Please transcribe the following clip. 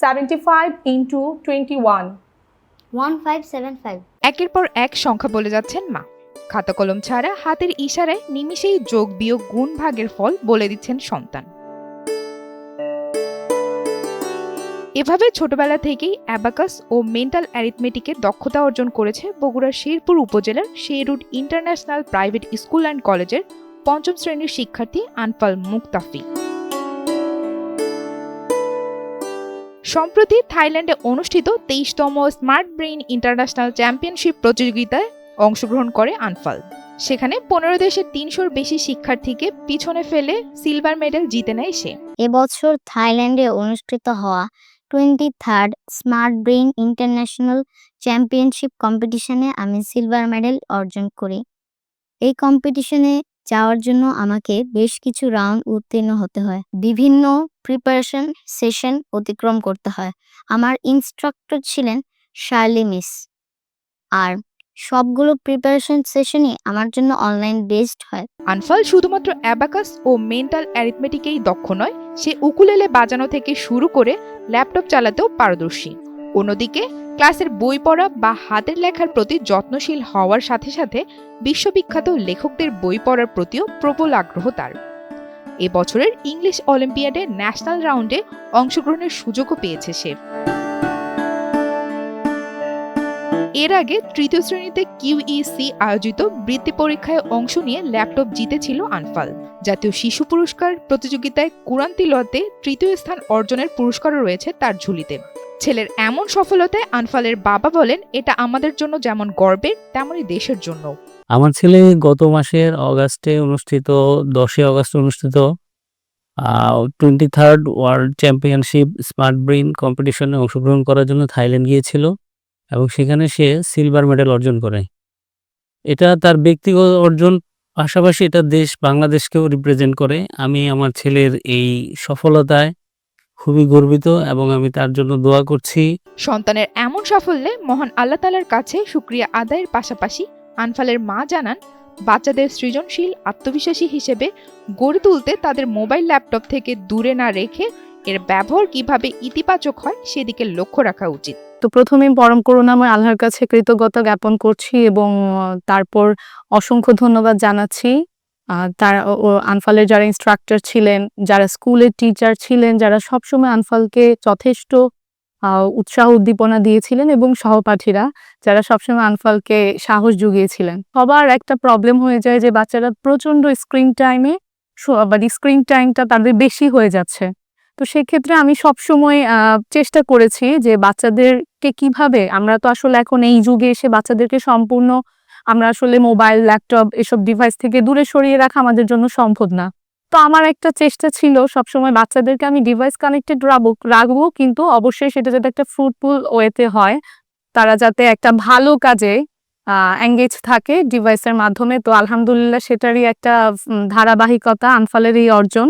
75 into 21. One five seven five একের পর এক সংখ্যা বলে যাচ্ছেন মা। খাতা কলম ছাড়া হাতের ইশারায় নিমিষেই যোগ বিয়োগ গুণ ভাগের ফল বলে দিচ্ছেন সন্তান। এভাবে ছোটবেলা থেকেই অ্যাবাকাস ও মেন্টাল অ্যারিথমেটিকে দক্ষতা অর্জন করেছে বগুড়ার শেরপুর উপজেলার Sherwood international private school and কলেজের পঞ্চম শ্রেণির শিক্ষার্থী আনফাল মুক্তাফি। সম্প্রতি থাইল্যান্ডে অনুষ্ঠিত তেইশতম স্মার্ট ব্রেইন ইন্টারন্যাশনাল চ্যাম্পিয়নশিপ প্রতিযোগিতায় অংশগ্রহণ করে আনফাল। সেখানে পনেরো দেশের তিনশোর বেশি শিক্ষার্থীকে পিছনে ফেলে সিলভার মেডেল জিতে নেয় সে। এবছর থাইল্যান্ডে অনুষ্ঠিত হওয়া twenty third smart brain international championship কম্পিটিশনে আমি সিলভার মেডেল অর্জন করি। এই কম্পিটিশনে যাওয়ার জন্য আমাকে বেশ কিছু রাউন্ড উত্তীর্ণ হতে হয়। বিভিন্ন প্রিপারেশন সেশন অতিক্রম করতে হয়। আমার ইনস্ট্রাক্টর ছিলেন শার্লি মিস আর সবগুলো প্রিপারেশন সেশনই আমার জন্য অনলাইন বেসড হয়। আনফাল শুধুমাত্র অ্যাবাকাস ও মেন্টাল অ্যারিথমেটিকেই দক্ষ নয়, সে উকুলেলে বাজানো থেকে শুরু করে ল্যাপটপ চালাতেও পারদর্শী। অন্যদিকে ক্লাসের বই পড়া বা হাতের লেখার প্রতি যত্নশীল হওয়ার সাথে সাথে বিশ্ববিখ্যাত লেখকদের বই পড়ার প্রতিও প্রবল আগ্রহ তার। এ বছরের ইংলিশ অলিম্পিয়াডে ন্যাশনাল রাউন্ডে অংশগ্রহণের সুযোগও পেয়েছে সে। এর আগে তৃতীয় শ্রেণীতে কিউইসি আয়োজিত বৃত্তি পরীক্ষায় অংশ নিয়ে ল্যাপটপ জিতেছিল আনফাল। জাতীয় শিশু পুরস্কার প্রতিযোগিতায় কুরআন তিলতে তৃতীয় স্থান অর্জনের পুরস্কারও রয়েছে তার ঝুলিতে। ছেলের এমন সফলতায় আনফালের বাবা বলেন, এটা আমাদের জন্য যেমন গর্বের, তেমনই দেশের জন্য আমার ছেলে গত মাসের অগাস্টে অনুষ্ঠিত, দশই আগস্ট অনুষ্ঠিত twenty third world championship smart brain কম্পিটিশনে অংশগ্রহণ করার জন্য থাইল্যান্ড গিয়েছিল এবং সেখানে সে সিলভার মেডেল অর্জন করে। এটা তার ব্যক্তিগত অর্জন, পাশাপাশি এটা দেশ বাংলাদেশকেও রিপ্রেজেন্ট করে। আমি আমার ছেলের এই সফলতায় খুবই গর্বিত এবং আমি তার জন্য দোয়া করছি। সন্তানের এমন সাফল্যে মহান আল্লাহ তালার কাছে সুক্রিয়া আদায়ের পাশাপাশি আনফালের মা জানান বাচ্চাদের সৃজনশীল আত্মবিশ্বাসী হিসেবে গড়ে তুলতে তাদের মোবাইল ল্যাপটপ থেকে দূরে না রেখে এর ব্যবহার কীভাবে ইতিবাচক হয় সেদিকে লক্ষ্য রাখা উচিত। তো প্রথমেই পরম করুণাময় আল্লাহর কাছে কৃতজ্ঞতা জ্ঞাপন করছি এবং তারপর অসংখ্য ধন্যবাদ জানাচ্ছি। তার ও- আনফালের যারা ইনস্ট্রাক্টর ছিলেন, যারা স্কুলের টিচার ছিলেন, যারা সবসময় আনফালকে যথেষ্ট উৎসাহ উদ্দীপনা দিয়েছিলেন এবং সহপাঠীরা যারা সবসময় আনফালকে সাহস জুগিয়েছিলেন। সবার একটা প্রবলেম হয়ে যায় যে বাচ্চারা প্রচণ্ড স্ক্রিন টাইমে মানে স্ক্রিন টাইমটা তাদের বেশি হয়ে যাচ্ছে। তো সেক্ষেত্রে আমি সবসময় চেষ্টা করেছি যে বাচ্চাদেরকে কীভাবে, আমরা তো আসলে এখন এই যুগে এসে বাচ্চাদেরকে সম্পূর্ণ আমরা আসলে মোবাইল, ল্যাপটপ এসব ডিভাইস থেকে দূরে সরিয়ে রাখা আমাদের জন্য সম্ভব না। তো আমার একটা চেষ্টা ছিল, সবসময় বাচ্চাদেরকে আমি ডিভাইস কানেক্টেড রাখব রাখব, কিন্তু অবশ্যই সেটা যাতে একটা ফ্রুটফুল ওয়েতে হয়। তারা যাতে একটা ভালো কাজে এঙ্গেজ থাকে ডিভাইসের মাধ্যমে। তো আলহামদুলিল্লাহ সেটারই একটা ধারাবাহিকতা, আনফালের এই অর্জন।